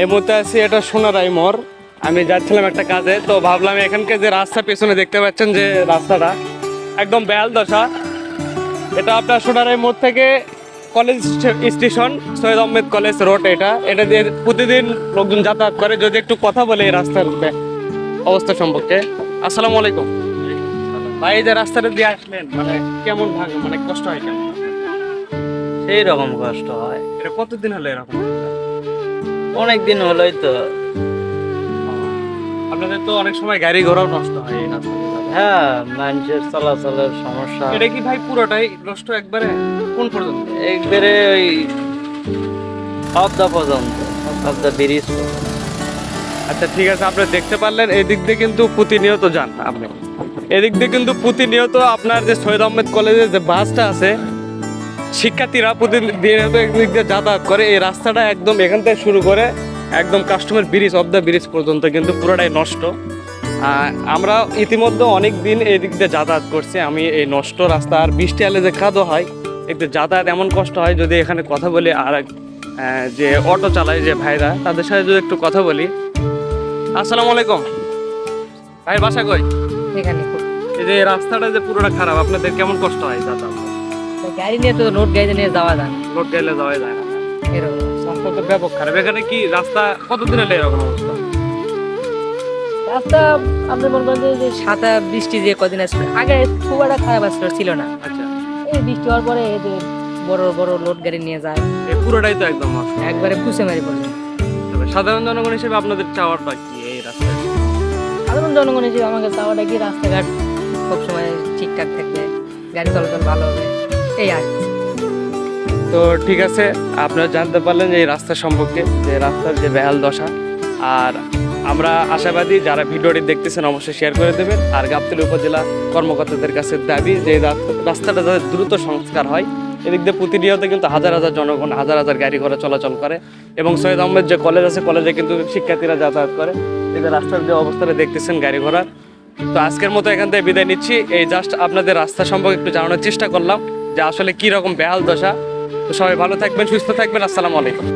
এই মুহূর্তে আছি এটা সোনারাই মোড় আমি যাচ্ছিলাম একটা কাজে তো ভাবলাম এখানকে যে রাস্তা পেছনে দেখতে পাচ্ছেন যে রাস্তাটা একদম বেহাল দশা। এটা আপনার সোনারাই মোড় থেকে college station Syed Ahmed college road এটা। এটা দিয়ে প্রতিদিন লোকজন যাতায়াত করে। যদি একটু কথা বলে এই রাস্তার অবস্থা সম্পর্কে। আসসালামু আলাইকুম। ভাই এই যে রাস্তাটা দিয়ে আসলেন মানে কেমন ভাগ মানে কষ্ট হয় কেমন? সেই রকম কষ্ট হয়। এটা কতদিন হলো এরকম? অনেক দিন হলোই তো। আপনাদের তো অনেক সময় গাড়ি ঘোড়াও নষ্ট হয় এই রাস্তা হ্যাঁ মানুষের চলাচলের সমস্যা। এটা কি ভাই পুরোটাই নষ্ট একবারে? কোন পর্যন্ত? একবারে ওই পর্যন্ত ব্রিজ আচ্ছা ঠিক আছে আপনি দেখতে পারলেন এদিক দিয়ে কিন্তু প্রতিনিয়ত যান আপনি। এদিক দিয়ে কিন্তু প্রতিনিয়ত আপনার যে সৈয়দ আহমেদ কলেজের যে বাসটা আছে শিক্ষার্থীরা দিয়ে যাতায়াত করে। এই রাস্তাটা একদম এখান থেকে শুরু করে একদম customer bridge of the bridge পর্যন্ত কিন্তু পুরোটাই নষ্ট। আমরা ইতিমধ্যে অনেক দিন এই দিক দিয়ে যাতায়াত করছি। আমি এই নষ্ট রাস্তা আর বৃষ্টি আলে যে কাদো হয় একটু যাতায়াত এমন কষ্ট হয় যদি এখানে কথা বলি আর যে অটো চালায় যে ভাইরা তাদের সাথে যদি একটু কথা বলি। আসসালামু আলাইকুম। ভাই বাসা কই? এখানে এই যে রাস্তাটা যে পুরোটা খারাপ আপনাদের কেমন কষ্ট হয় যাতায়াত? গাড়ি নিয়ে তো রোড গাড়ি নিয়ে যাওয়া যায় না। রোড গেলে যাওয়া যায় না। এরকম ব্যাপক খারাপ এখানে কি রাস্তা কতদিন এরকম অবস্থা? রাস্তা আপনি মনে করেন যে- বৃষ্টি যে কদিন আসলে আগে খুব একটা খারাপ আসলে ছিল না। আচ্ছা। এই বৃষ্টি হওয়ার পরে এই যে বড় বড় লোড গাড়ি নিয়ে যায়। এই পুরোটাই তো একদম একবারে কুচে মারি পড়বে সাধারণ জনগণ হিসেবে আপনাদের চাওয়ারটা কি এই রাস্তায়? সাধারণ জনগণ হিসেবে আমাকে চাওয়াটা কি রাস্তাঘাট সবসময় ঠিকঠাক থাকবে গাড়ি চলাচল ভালো হবে? তো ঠিক আছে, আপনারা জানতে পারলেন এই রাস্তা সম্পর্কে, যে রাস্তার যে বেহাল দশা। আর আমরা আশাবাদী, যারা ভিডিওটি দেখতেছেন অবশ্যই শেয়ার করে দেবেন। আর গাবতলী উপজেলা কর্মকর্তাদের কাছে দাবি যে রাস্তাটা যাতে দ্রুত সংস্কার হয়। এদিক দিয়ে প্রতিনিয়ত কিন্তু হাজার হাজার জনগণ, হাজার হাজার গাড়ি ঘোড়া চলাচল করে। এবং সৈয়দ আহমেদ যে কলেজ আছে কলেজে কিন্তু শিক্ষার্থীরা যাতায়াত করে। যে রাস্তার যে অবস্থাটা দেখতেছেন গাড়ি ঘোড়া তো আজকের মতো এখান থেকে বিদায় নিচ্ছি। এই জাস্ট আপনাদের রাস্তা সম্পর্কে একটু জানানোর চেষ্টা করলাম। যে আসলে কি রকম বেহাল দশা। তো সবাই ভালো থাকবেন সুস্থ থাকবেন আসসালামু আলাইকুম।